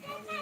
Yeah.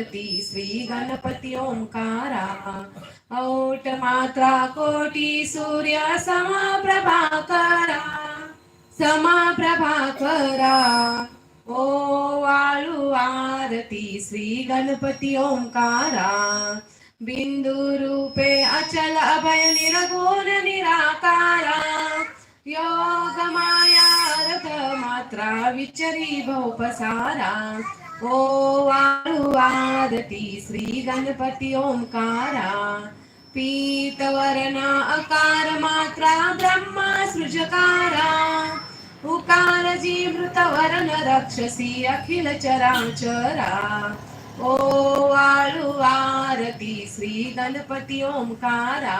आरती श्री गणपती ओंकारा औट मात्रा कोटी सूर्य समा प्रभाकरा समा प्रभाकरा ओ वाळू आरती श्री गणपती ओंकारा बिंदू रूपे अचल अभय निरगुण निराकारा योग माया अर्थ मात्रा विचरी भोपसारा ओ वाळू श्री ओंकारा पीतवर्णा अकार मात्रा ब्रह्मा सृजकारा उकार जीवृत रक्षसि रक्षसी अखिल चराचरा। ओ वाळू आरती श्री गणपती ओंकारा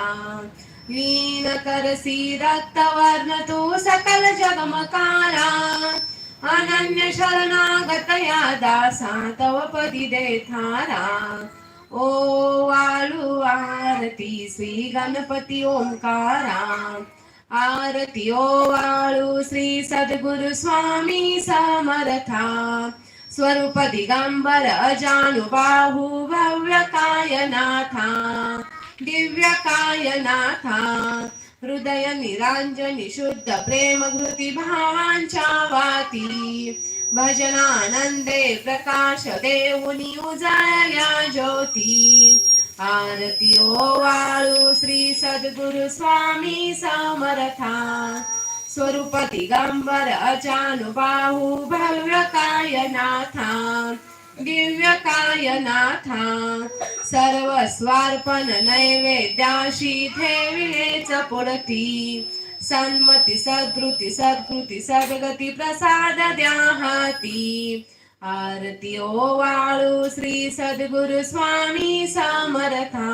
लीन करसी रक्तवर्ण तू सकल जगमकारा। अनन्य शरणागत या दासा तव पदी दे थारा ओ वाळू आरती श्री गणपती ओंकारा। आरती ओ वाळू श्री सद्गुरु स्वामी समर्था। स्वरूप दिगंबर अजानुबाहू भव्य कायनाथा दिव्य कायनाथा हृदय निरांजनी शुद्ध प्रेम घृती भावांच्या वाती भजनानंदे प्रकाश देऊनी उजाळल्या ज्योती। आरती ओ वाळू श्री सद्गुरु स्वामी समर्था। गंबर दिगंबर अजानुबाहू भव्य कायनाथा दिव्य कायनाथा सर्व स्वार्पण नैवेद्याशी ठेविलेच पुढती. सन्मती सदृती सदृती सद्गती प्रसाद द्याहाती. आरती ओ वाळू श्री सद्गुरु स्वामी समर्था.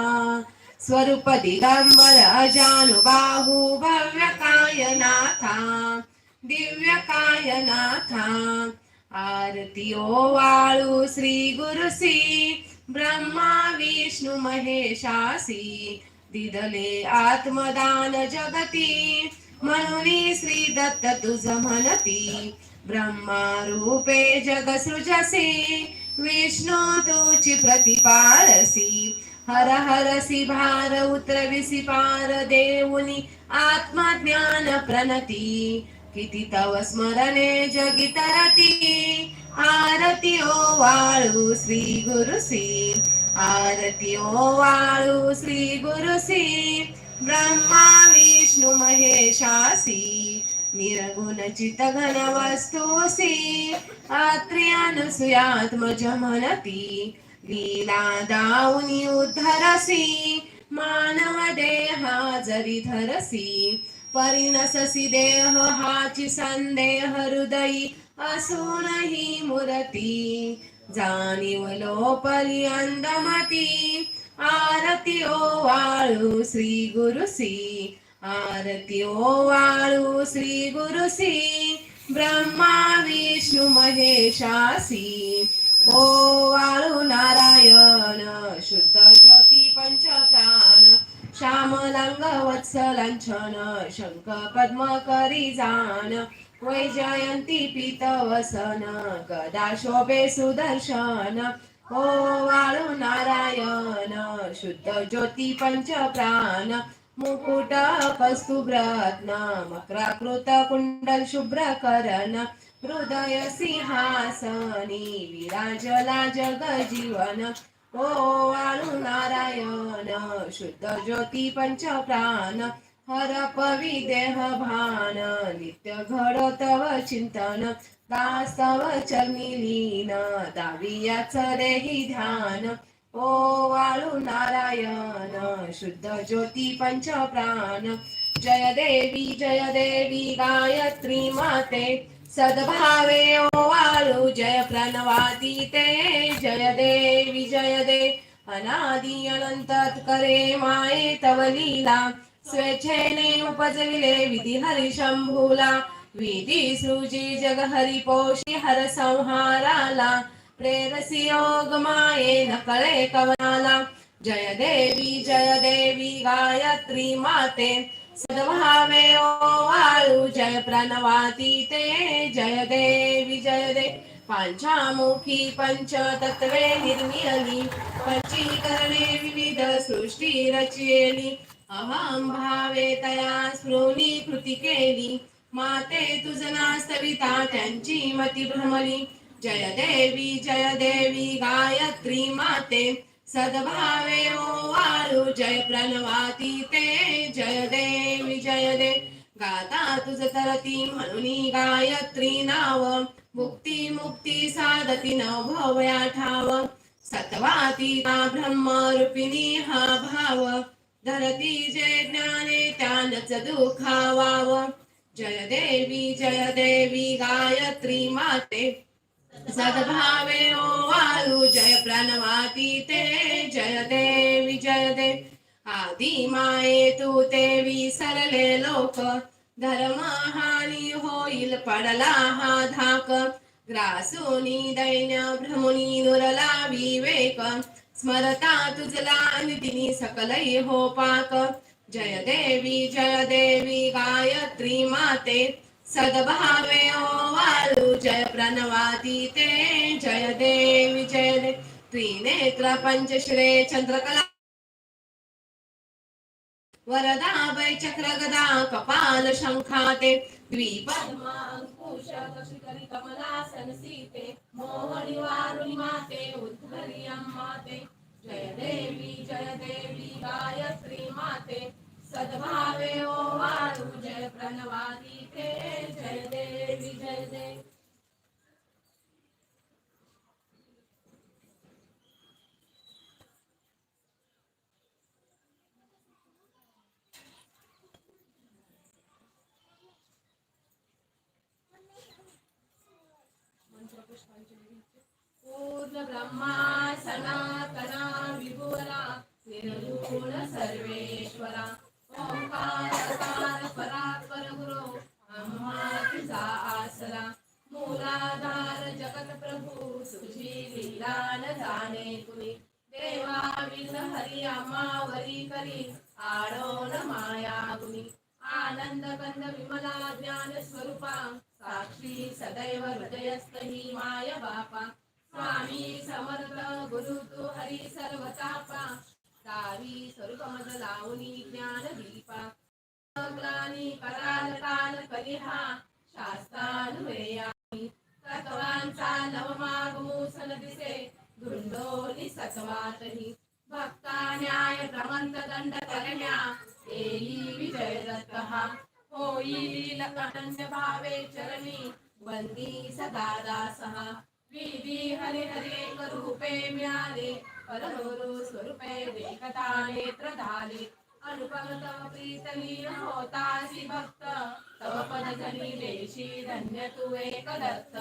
स्वरूप दिगंबर अजानुबाहू भव्य कायनाथा दिव्य कायनाथा आरती ओ वाळू श्री गुरुसी ब्रह्मा विष्णु महेशासी दिदले आत्मदान जगती म्हणून श्री दत्त तुझ म्हणती ब्रह्मा रूपे जग सृजसी विष्णु तुची प्रतिपारसी हर हरसी भार उतरविसी पार देऊनी आत्मज्ञान प्रणती किती तव स्मरणे जगितरती. आरती ओ वाळू श्री गुरुसी आरती ओ वाळू श्री गुरुसी ब्रह्मा विष्णु महेशासी निरगुण चित घन वस्तुसी आत्र्यानुसुयात्मज म्हणती लीला दाऊनी उद्धरसी मानव देहा जरी धरसी. परिणससी देह हाची संदेह हृदयी असूनही मुरती। जाणीवलो परी अंदमती आरती ओवाळू श्री गुरुसी आरती वाळू श्री गुरुसी ब्रह्मा विष्णू महेशासी वाळू नारायण शुद्ध ज्योती पंचप्राण श्यामलांग वत्सलांछन शंख पद्म करी जाण वैजयंती पीतवसन गदा शोभे सुदर्शन ओ वाळू नारायण शुद्ध ज्योती पंचप्राण मुकुट कस्तुभ्रत्न मकराकृत कुंडल शुभ्रकरण हृदय सिंहासनी विराजला जग जीवन ओ वाळू नारायण शुद्ध ज्योती पंचप्राण हर पवी देह भान नित्य घड तव चिंतन दास्तव चरणी लीन दावियाच देही ध्यान. ओ वाळू नारायण शुद्ध ज्योती पंचप्राण जय देवी जय देवी गायत्री माते सद्भावे ओ जय प्रणवादी ते जय देवी जय दे. अनादि अनंत करे माये तव लीला. स्वेच्छेने उपजविले विधी हरि शंभूला. विधी सृजी जग हरि पोषी हर संहाराला. प्रेरसी योग माये न कळे कवनाला. जय देवी जय देवी गायत्री माते. सद्भावे ओ वाळू जय प्रणवाती ते जय देवी जय दे। पांचामुखी पंचतत्वे निर्मिली पञ्चीकरणे विविध सृष्टी रचिली अहं भावे तया स्पृनी कृती केली माते तुझ सविता त्यांची मती भ्रमली जय देवी जय देवी गायत्री माते सद्भावे ओ वाळू जय प्रणवाती ते जय देवी जय दे गाता तुझ तरती म्हणून गायत्री नाव। मुक्ती मुक्ती साधती न भवया ठाव ब्रह्म ब्रह्मरूपिणी हा भाव। धरती जय ज्ञाने त्यानच दुखावाव। जय देवी जय देवी गायत्री माते। सद्भावे ओ वायु जय प्रणवाती ते जय देवी जय दे। आदि माये तू देवी सरले लोक। धर्म हानी होईल पडला हा धाक। ग्रासोनी दैन्य भ्रमुनी नुरला विवेक। स्मरता तुझला नितिनी सकलै हो पाक। जय देवी जय देवी गायत्री माते। सद्भावे ओ जय प्रणवादी ते जय देवी जय दे। त्रिनेत्र पंचश्रे चंद्रकला। वरदा वै चक्र गदा कपाल शंखाते द्विपद्मांकुश सीते माते माते जय देवी जय देवी गायत्री माते। सद्भावे ओ वाळू जय प्रणवादी ते जय देवी जय देवी पूर्ण ब्रह्मा सनातना विभुवरा निर्गुण सर्वेश्वरा। बापा स्वामी समर्थ गुरु तू हरी सर्व तापा स्वरूपमज लावणी ज्ञान दीपा ग्लानी कराल काल कलिहा शास्त्रानुवेयामी। तत्वांचा नवमागमूसन दिसे धुंडोली सत्वातही। भक्ता न्याय प्रमंत दंड करण्या येई विजय होईल अनन्य भावे चरणी बंदी सदा दासः विधी हरे हरे एक रूपे मिळाले परमगुरु स्वरूपे देखता नेत्र धाले अनुपम तव प्रीत होतासी भक्त तव पद जनी देशी धन्य तू एकदत्त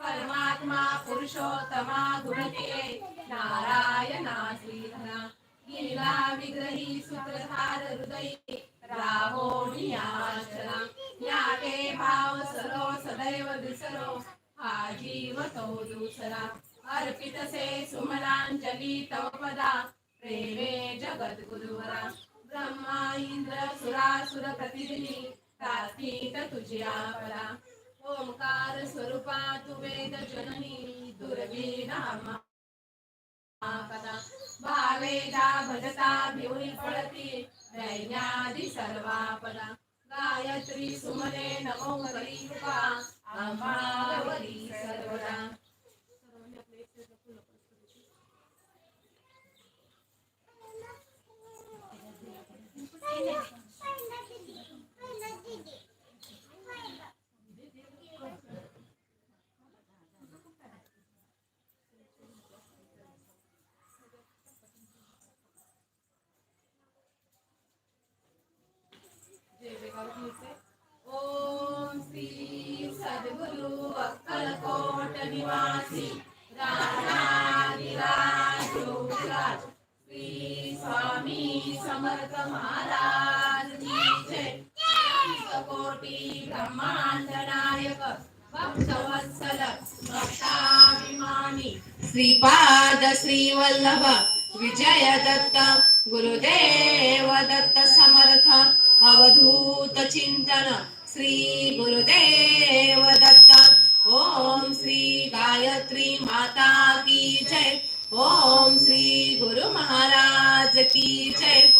परमात्मा पुरुषोत्तमा गुणते नारायणा श्रीधरा लीला विग्रही सूत्रधार हृदयी राहोनियाचला ज्ञाते भाव सरो सदैव विसरो हा जीव तो दुसरा। अर्पित से तव पदा। प्रेमे जगत गुरुवरा। ब्रह्मा इंद्र सुरासुर प्रतिदिनी। प्रार्थित तुझ्या परा ओंकार स्वरूपा तु वेद जननी। दुर्वीनामा भावेदा भजता भिवळी पडती दैन्यादि सर्वा पदा गायत्री सुमने नमो हरी कृपा। आम्हावरी सर्वदा। ओम श्री सद्गुरु अक्कलकोट निवासी राजाधिराज योगीराज श्री समर्थ महाराज कोटी ब्रह्मांड नायक भक्तवत्सल भक्ताभिमानी श्रीपाद श्रीवल्लभ विजय दत्त गुरुदेव दत्त समर्थ अवधूत चिंतन श्री गुरुदेव दत्त। ओम श्री गायत्री माता की जय ओम श्री गुरु महाराज की जय।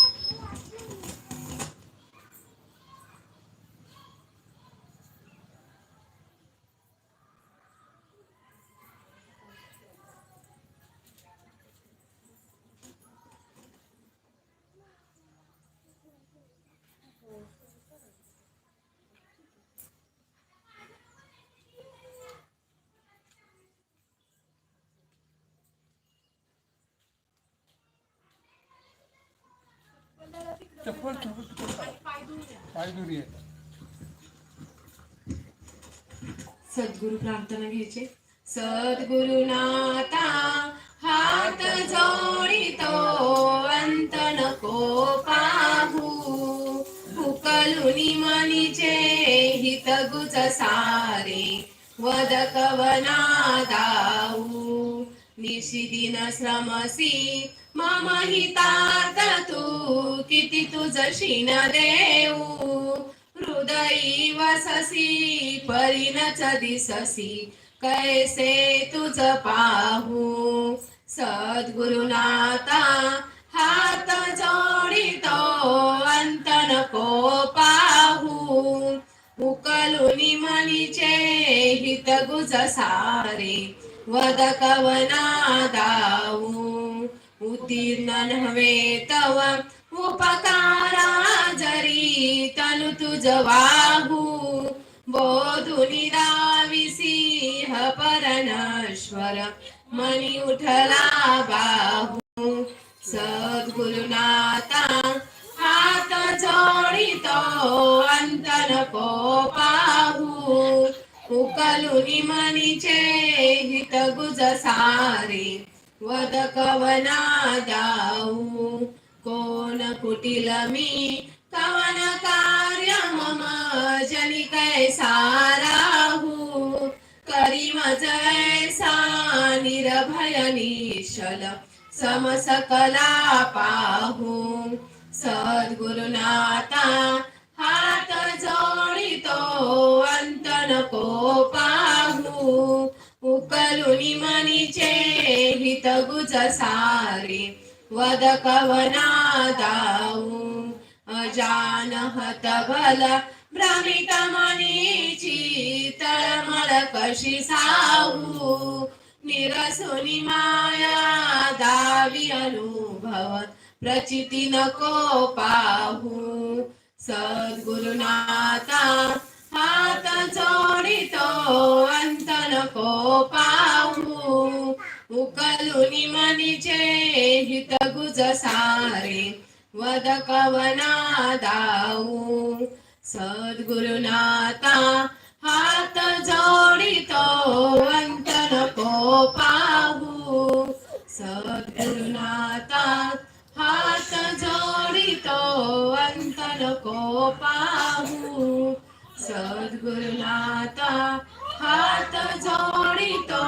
चप्पल चप्पल चप्पल पाय दुरी आहे. सद्गुरु प्रार्थना घ्यायचे. सद्गुरुनाथा हात जोडितो अंत नको पाहू. उकलुनी मनीचे हित गुज सारे वद कवना दाऊ. निशिदिन श्रमसी मम हितात तू किती तुझ देऊ. हृदयी वससी परिणच दिससी कैसे तुझ पाहू. सद्गुरुनाथा हात जोडितो अंत नको पाहू. उकलुनी मनीचे हित गुज सारे वद कवना दाऊ. उत्तीर्ण नव्हे तव उपकारा जरी तनु तुझ वाहू. बोधुनी दाविसी ह परनश्वर मणि उठला बाहू. सद्गुरुनाथा हात जोडितो अंत को पाहू उकलुनी मणिचे हित गुज सारे वद कवना जाऊ कोण कुटिल मी? कवन कार्य मम जनि कैसा राहू करी मज ऐसा निशल समसकला पाहू. सद्गुरुनाथा हात जोडितो अंत नको पाहू. उकलुनी मनीचे हित गुज सारे वद कवना दाऊ. अजानहत बल भ्रमित मनीची तळमळ कशी साहू निरसुनी माया दावी अनुभव प्रचिती नको पाहू. सद्गुरुनाथा हात जोडितो अंत नको पाहू उकलुनी मनीचे हित गुज सारे वद कवना दाऊ सद्गुरुनाथा हात जोडितो अंतर नको पाहू सद्गुरुनाथा हात जोडितो अंतर नको पाहू सद्गुरुनाथा हात जोडितो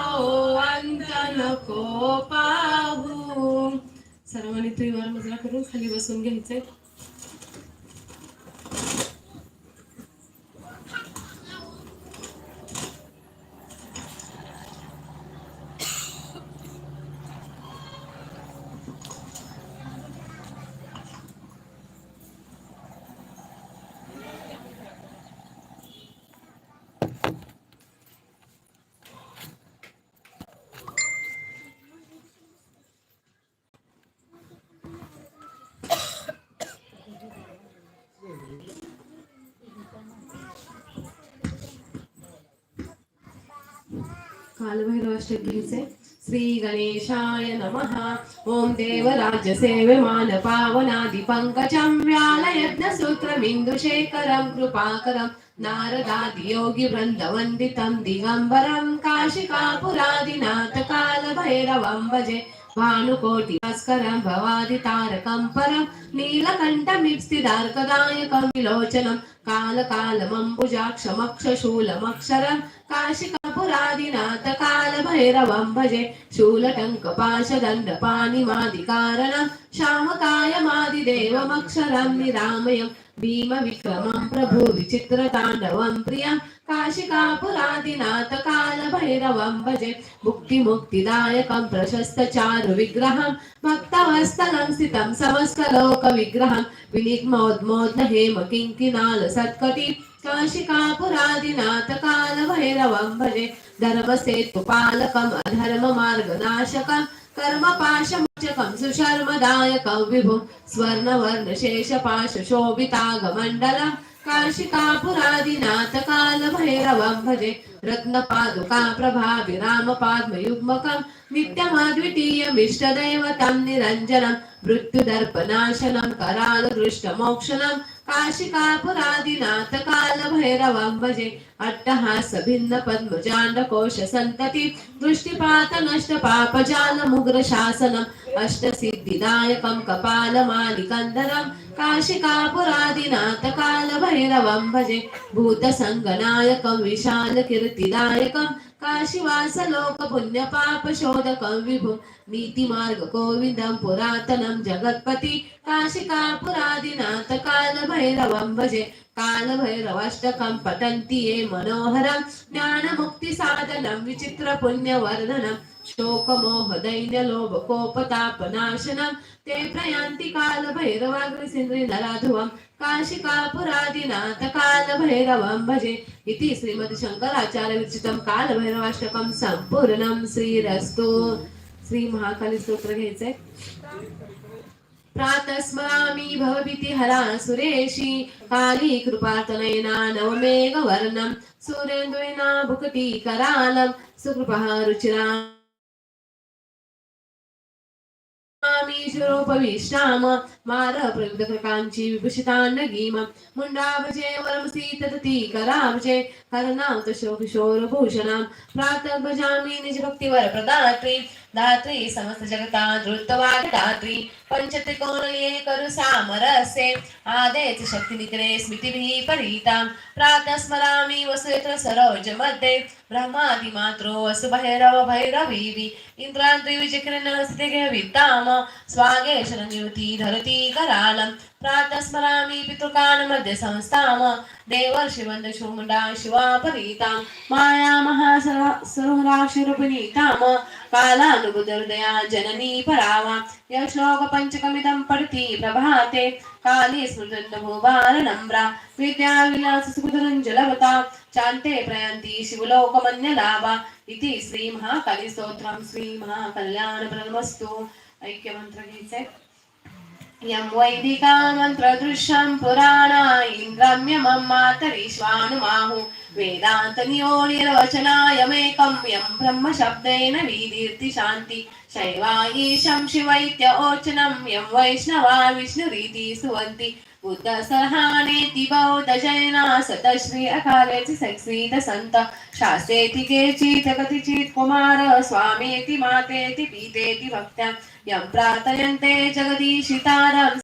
अंत नको पाहू. सर्वांनी त्रिवार मजला करून खाली बसून घ्यायचंय. कालभैरवाष्टक घ्यायचे श्री गणेशाय नमः। ओम देवराज सेव्यमान पावनादि पंकजं व्यालयज्ञ सूत्रमिन्दुशेखरं कृपाकरं नारदादि योगी वृन्दवन्दितं दिगम्बरं काशिकापुरादिनाथ कालभैरवं भजे भानुकोटि भास्करं भवादितारकं परं नीलकण्ठमिप्सिदार्कदायकं विलोचनं कालकालमम्बुजाक्षमक्षशूलमक्षरं काशिकापुरादिनाथ कालभैरवं भजे शूलटङ्कपाशदण्डपाणिमादिकारणं श्यामकायमादिदेवमक्षरं निरामयं भीमविक्रमं प्रभु विचित्रताण्डवं प्रियं काशिकापुरादिनाथ कालभैरवं भजे मुक्तिमुक्तिदायकं प्रशस्तचारु विग्रहं भक्तवस्तलं स्थितं समस्तलोकविग्रहं विनिग्मोद्मोद्न हेम किङ्किनाल सत्कटि काशिकापुरादिनाथ कालभैरवं भजे धर्मसेतुपालकम् अधर्ममार्गनाशकं कर्मपाशमोचकं सुशर्मदायकं विभुं स्वर्णवर्णशेषपाशशोभितागमण्डलं काशिकापुरादिनाथ कालभैरवं भजे रत्नपादुका प्रभाभिरामपाद्मयुग्मकं नित्यमद्वितीयमिष्टदैवतं निरञ्जनं मृत्युदर्पनाशनं काशिकापुरादिनाथ काल भजे अट्टहास भिन्न पद्मजाण्डकोश सन्तति दृष्टिपात नष्ट पापजालमुग्र शासनम् अष्टसिद्धिदायकं कपालमालिकन्दरं काशिकापुरादिनाथ कालभैरवं भजे भूतसङ्गनायकं विशालकीर्तिदायकं काशीवासलोकपुण्यपापशोधकं विभुं नीतिमार्ग गोविन्दं पुरातनं जगत्पति। काशिकापुरादिनाथ कालभैरवं भजे। कालभैरवाष्टकं पठन्ति ये मनोहरं। ज्ञानमुक्तिसाधनं विचित्रपुण्यवर्धनं। शोकमोहदैन्यलोभकोपतापनाशनं। ते प्रयान्ति कालभैरवाग्रसिन्द्रि काशिकापुरादिनाथकालभैरवं काशिकापुरादिनाथ कालभैरवं भजे। इति श्रीमदशङ्कराचार्यविरचितं कालभैरवाष्टकं सम्पूर्णं श्रीरस्तु। श्री महाकाली स्तोत्र घ्यायचंय प्रातस्मरामि भवभीतिहरा सुरेशी। काली कृपातनयना नवमेघवर्णं। सुरेन्द्रेणा भुकटी करालं सुकृपः रुचिरा विश्रामी शिरोपविश्राम मीशुरोपविष्टाम मार प्रविदकृकाञ्ची विभूषिताण्डगीम मुण्डाभजे वरमसि तदति कराभजे करणां शोकिशोरभूषणां प्रातः भजामि निजभक्तिवर प्रदात्री। दात्री समस्त जगता धृतवागदात्री पंचत्रिकोणये करू सामरस्ये आदेच शक्ति निकरे स्मृतिभिः परितां। प्रातः स्मरामि वसुयत्र सरोजमध्ये। ब्रह्मादिमात्रो वसु भैरव भैरवीवि इन्द्राद्रिविजकिरणस्तिवित्ताम स्वागे नियुति धरति करालं प्रातः स्मरामि पितृकान् मध्ये संस्थाम देवर्षिवन्दशुमुण्डा शिवा परितां माया महासरोराशिरूपिणीताम कालानुबुदहृदया जननी परावा यश्लोकपञ्चकमिदं पठति प्रभाते काली स्मृतभुवारनम्रा विद्याविलाससुकुतरञ्जलवता चान्ते प्रयान्ति शिवलोकमन्यलाभा इति श्रीमहाकालीस्तोत्रं श्रीमहाकल्याणप्रदमस्तु ऐक्यमन्त्र యం వైదికామంత్రదృశ్యం పురాణ ఇంద్రమ్యమం మాతరీశ్వానుమాహు వేదాంతనియోనిర్వచనాయమేకం యం బ్రహ్మశబ్దేన వీదీర్తి శాంతి శైవాయీశం శివైత్య ఓచనం యం వైష్ణవా విష్ణురీతి సువంతి वैष्णवा विष्णुरीति स्तुवन्ति बुद्धसहानेति बौद्धजैना सतश्री अकालेति संस्कृत संत शास्त्रेति केचित् कतिचित् कुमार स्वामेति मातेति पीतेति भक्त्या। यं प्रार्थयन्ते जगदीशितारं